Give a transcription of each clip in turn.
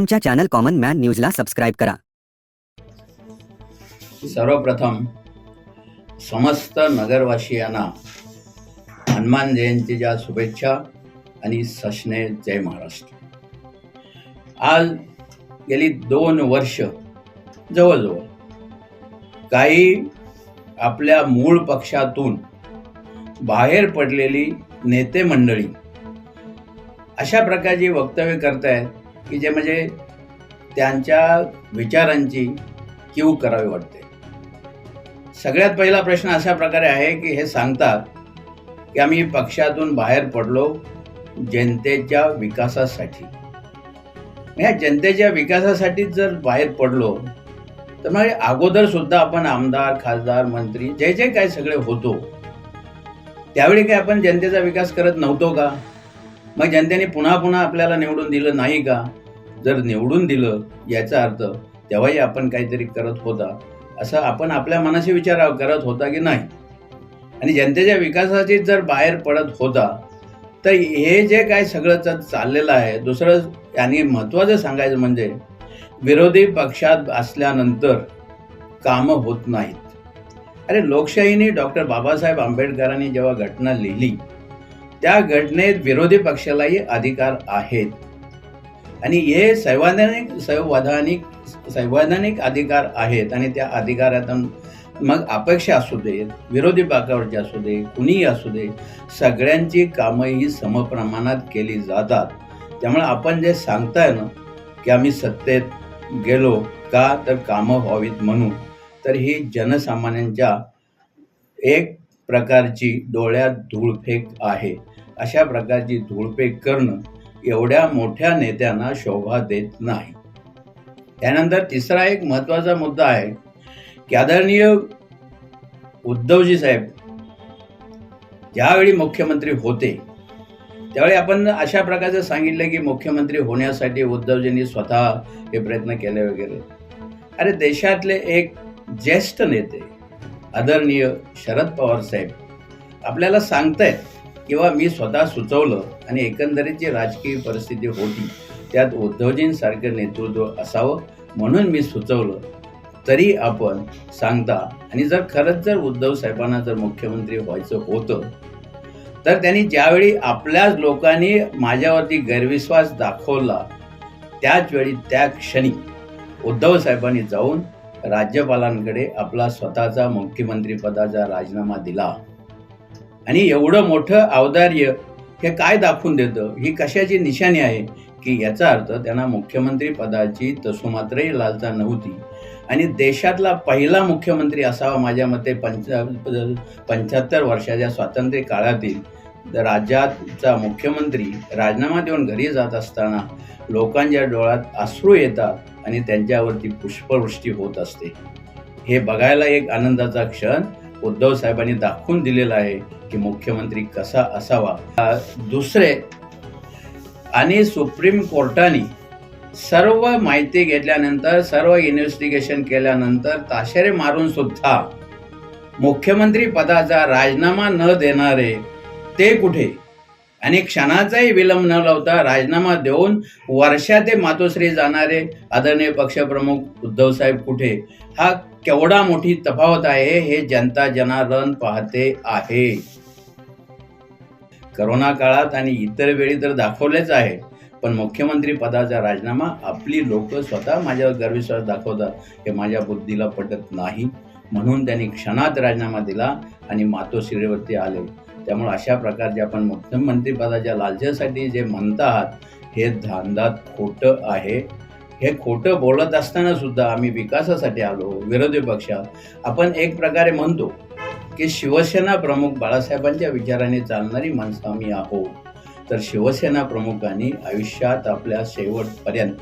आमच्या channel common man न्यूजला subscribe करा. सर्वप्रथम समस्त नगरवासियांना हनुमान जयंतीच्या शुभेच्छा आणि सशने जय महाराष्ट्र. आज गेली दोन वर्ष जवळजवळ काही आपल्या मूळ पक्षातून बाहेर पडलेली नेते मंडळी अशा प्रकारची वक्तव्य करतायत की जे म्हणजे त्यांच्या विचारांची कीव करावी वाटते. सगळ्यात पहिला प्रश्न अशा प्रकारे आहे की हे सांगतात की आम्ही पक्षातून बाहेर पडलो जनतेच्या विकासासाठी. ह्या जनतेच्या विकासासाठी जर बाहेर पडलो तर मग अगोदर सुद्धा आपण आमदार खासदार मंत्री जे जे काय सगळे होतो त्यावेळी काय आपण जनतेचा विकास करत नव्हतो का? मग जनतेने पुन्हा पुन्हा आपल्याला निवडून दिलं नाही का? जर निवडून दिलं याचा अर्थ तेव्हाही आपण काहीतरी करत होता असं आपण आपल्या मनाशी विचार करत होता की नाही. आणि जनतेच्या विकासाची जर बाहेर पडत होता तर हे जे काय सगळं चाललेलं आहे दुसरं आणि महत्त्वाचं सांगायचं म्हणजे विरोधी पक्षात असल्यानंतर कामं होत नाहीत. अरे लोकशाहीने डॉक्टर बाबासाहेब आंबेडकरांनी जेव्हा घटना लिहिली त्या घटनेत विरोधी पक्षालाही अधिकार आहेत. आणि हे संवैधानिक संवैधानिक संवैधानिक अधिकार आहेत आणि त्या अधिकारातून मग अपेक्षा असू दे विरोधी बाकावरचे असू दे कुणीही असू दे सगळ्यांची कामं ही समप्रमाणात केली जातात. त्यामुळे आपण जे सांगताय ना की आम्ही सत्तेत गेलो का तर कामं व्हावीत म्हणून. तर ही जनसामान्यांच्या एक प्रकारची डोळ्यात धूळफेक आहे. अशा प्रकारची धूळफेक करणं एवढ्या मोठ्या नेत्यांना शोभा देत नाही. त्यानंतर तिसरा एक महत्त्वाचा मुद्दा आहे की आदरणीय उद्धवजी साहेब ज्यावेळी मुख्यमंत्री होते त्यावेळी आपण अशा प्रकारचं सांगितलं की मुख्यमंत्री होण्यासाठी उद्धवजींनी स्वतः हे प्रयत्न केले वगैरे. अरे देशातले एक ज्येष्ठ नेते आदरणीय शरद पवार साहेब आपल्याला सांगतायत किंवा मी स्वतः सुचवलं आणि एकंदरीत जी राजकीय परिस्थिती होती त्यात उद्धवजींसारखं नेतृत्व असावं म्हणून मी सुचवलं. तरी आपण सांगता आणि जर खरंच जर उद्धव साहेबांना जर मुख्यमंत्री व्हायचं होतं तर त्यांनी ज्यावेळी आपल्याच लोकांनी माझ्यावरती गैरविश्वास दाखवला त्याच वेळी त्या क्षणी उद्धव साहेबांनी जाऊन राज्यपालांकडे आपला स्वतःचा मुख्यमंत्रीपदाचा राजीनामा दिला. आणि एवढं मोठं औदार्य हे काय दाखवून देतं? ही कशाची निशाणी आहे? की याचा अर्थ त्यांना मुख्यमंत्री पदाची तसोमात्रही लालचा नव्हती. आणि देशातला पहिला मुख्यमंत्री असावा माझ्या मते पंचा पंच्याहत्तर वर्षाच्या स्वातंत्र्य काळातील राज्याचा मुख्यमंत्री राजीनामा देऊन घरी जात असताना लोकांच्या डोळ्यात अश्रू येतात आणि त्यांच्यावरती पुष्पवृष्टी होत असते. हे बघायला एक आनंदाचा क्षण. उद्धव साहेबांनी दाखवून दिलेला आहे की मुख्यमंत्री कसा असावा. दुसरे आणि सुप्रीम कोर्टाने सर्व माहिती घेतल्यानंतर सर्व इन्व्हेस्टिगेशन केल्यानंतर ताशेरे मारून सुद्धा मुख्यमंत्री पदाचा राजीनामा न देणारे ते कुठे? आणि क्षणाचाही विलंब न लावता राजीनामा देऊन वर्षाते मातोश्री जाणारे आदरणीय पक्षप्रमुख उद्धवसाहेब कुठे? हा केवढा मोठी तफावत आहे हे जनता जनार्दन पाहते आहे. करोना काळात आणि इतर वेळी तर दाखवलेच आहे. पण मुख्यमंत्री पदाचा राजीनामा आपली लोक स्वतः माझ्यावर गर्विश्वास दाखवतात. हे माझ्या बुद्धीला पटत नाही. म्हणून त्यांनी क्षणात राजीनामा दिला आणि मातोश्रीवरती आले. त्यामुळे अशा प्रकारचे आपण मुख्यमंत्रीपदाच्या पदाच्या जे म्हणतात हे धांदात खोटं आहे. हे खोटं बोलत असताना सुद्धा आम्ही विकासासाठी आलो विरोधी पक्षात आपण एक प्रकारे म्हणतो की शिवसेना प्रमुख बाळासाहेबांच्या विचाराने चालणारी माणसं आम्ही आहोत. तर शिवसेना प्रमुखांनी आयुष्यात आपल्या शेवटपर्यंत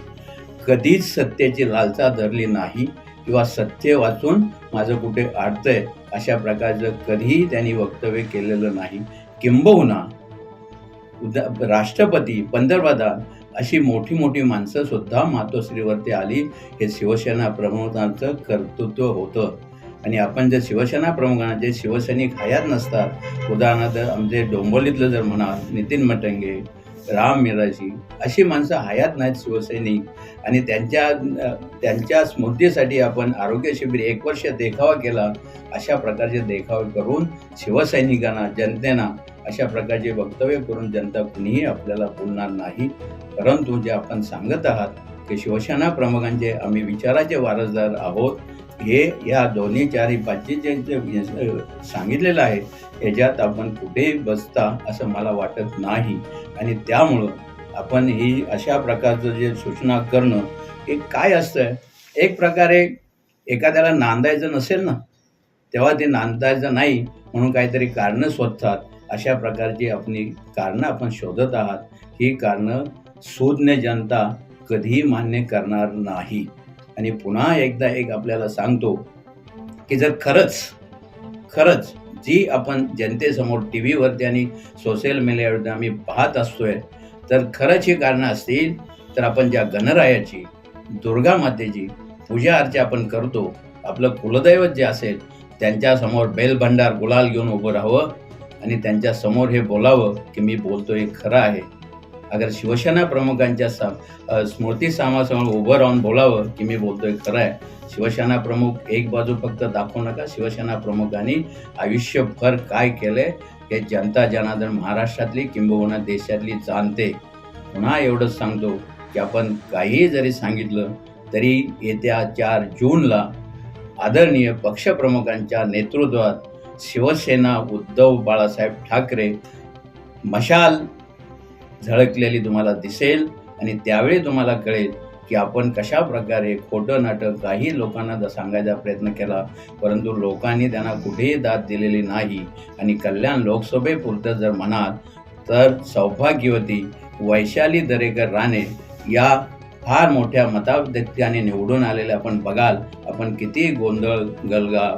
कधीच सत्तेची लालसा धरली नाही किंवा सत्य वाचून माझं कुठे अडतंय अशा प्रकारचं कधीही त्यांनी वक्तव्य केलेलं नाही. किंबहुना उदा- राष्ट्रपती पंतप्रधान अशी मोठी मोठी माणसं सुद्धा मातोश्रीवरती आली. हे शिवसेना प्रमुखांचं कर्तृत्व होतं. आणि आपण जर शिवसेना प्रमुखांना जे शिवसैनिक हयात नसतात उदाहरणार्थ आमचे डोंबोलीतलं जर म्हणा नितीन मटंगे राम मिराशी अशी माणसं हयात नाहीत शिवसैनिक. आणि त्यांच्या त्यांच्या स्मृतीसाठी आपण आरोग्य शिबिर एक वर्ष देखावा केला अशा प्रकारचे देखावे करून शिवसैनिकांना जनतेना अशा प्रकारचे वक्तव्य करून जनता कुणीही आपल्याला बोलणार नाही. परंतु जे आपण सांगत आहात की शिवसेना प्रमुखांचे आम्ही विचाराचे वारसदार आहोत. हे या दोन्ही चारी पाचशे जे सांगितलेलं आहे याच्यात आपण कुठेही बसता असं मला वाटत नाही. आणि त्यामुळं आपण ही अशा प्रकारचं जे सूचना करणं हे काय असतं एक प्रकारे एखाद्याला नांदायचं नसेल ना तेव्हा ते नांदायचं नाही म्हणून काहीतरी कारणं शोधतात. अशा प्रकारची आपली कारणं आपण शोधत आहात. ही कारणं सुज्ञ जनता कधीही मान्य करणार नाही. आणि पुन्हा एकदा एक आपल्याला सांगतो की जर खरंच खरंच जी आपण जनतेसमोर टी व्हीवरती आणि सोशल मीडियावरती आम्ही पाहत असतोय तर खरंच ही कारणं असतील तर आपण ज्या गणरायाची दुर्गा मातेची पूजा अर्चा आपण करतो आपलं कुलदैवत जे असेल त्यांच्यासमोर बेलभंडार गुलाल घेऊन उभं राहावं आणि त्यांच्यासमोर हे बोलावं की मी बोलतो हे खरं आहे. अगर शिवसेना प्रमुखांच्या सा स्मृती सामासमोर उभं राहून बोलावं की मी बोलतोय खरं आहे शिवसेना प्रमुख एक बाजू फक्त दाखवू नका शिवसेना प्रमुखांनी आयुष्यभर काय केलंय हे जनता जनार्दन महाराष्ट्रातली किंबहुना देशातली जाणते. पुन्हा एवढंच सांगतो की आपण काहीही जरी सांगितलं तरी येत्या चार जूनला आदरणीय पक्षप्रमुखांच्या नेतृत्वात शिवसेना उद्धव बाळासाहेब ठाकरे मशाल झळकलेली तुम्हाला दिसेल आणि त्यावेळी तुम्हाला कळेल की आपण कशा प्रकारे खोटं नाटक काही लोकांना सांगायचा प्रयत्न केला परंतु लोकांनी त्यांना कुठेही दाद दिलेली नाही आणि कल्याण लोकसभेपुरतं जर म्हणाल तर सौभाग्यवती वैशाली दरेकर राणे या फार मोठ्या मताधिक्याने निवडून आलेल्या आपण बघाल आपण किती गोंधळ गलगा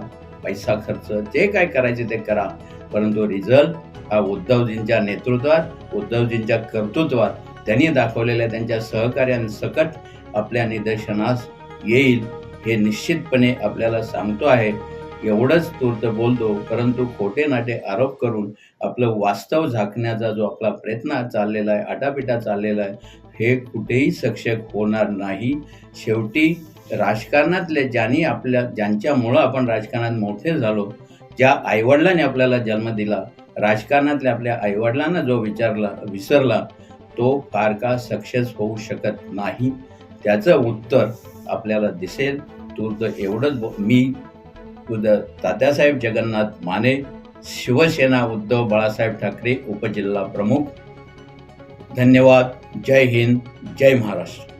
पैसा खर्च जे काय करायचे ते करा परंतु रिझल्ट हा उद्धवजींच्या नेतृत्वात उद्धवजींच्या कर्तृत्वात त्यांनी दाखवलेल्या त्यांच्या सहकार्यांसकट आपल्या निदर्शनास येईल हे निश्चितपणे आपल्याला सांगतो आहे. एवढंच तूर्त बोलतो परंतु खोटे नाटे आरोप करून आपलं वास्तव झाकण्याचा जो आपला प्रयत्न चाललेला आहे आटापिटा चाललेला आहे हे कुठेही सक्षम होणार नाही. शेवटी राजकारणातले ज्यांनी आपल्या ज्यांच्यामुळं आपण राजकारणात मोठे झालो ज्या आईवडिलांनी आपल्याला जन्म दिला राजकारणातल्या आपल्या आईवडिलांना जो विचारला विसरला तो फार का सक्सेस होऊ शकत नाही? त्याचं उत्तर आपल्याला दिसेल. तूर्त एवढंच मी उद तात्यासाहेब जगन्नाथ माने शिवसेना उद्धव बाळासाहेब ठाकरे उपजिल्हा प्रमुख. धन्यवाद. जय हिंद. जय महाराष्ट्र.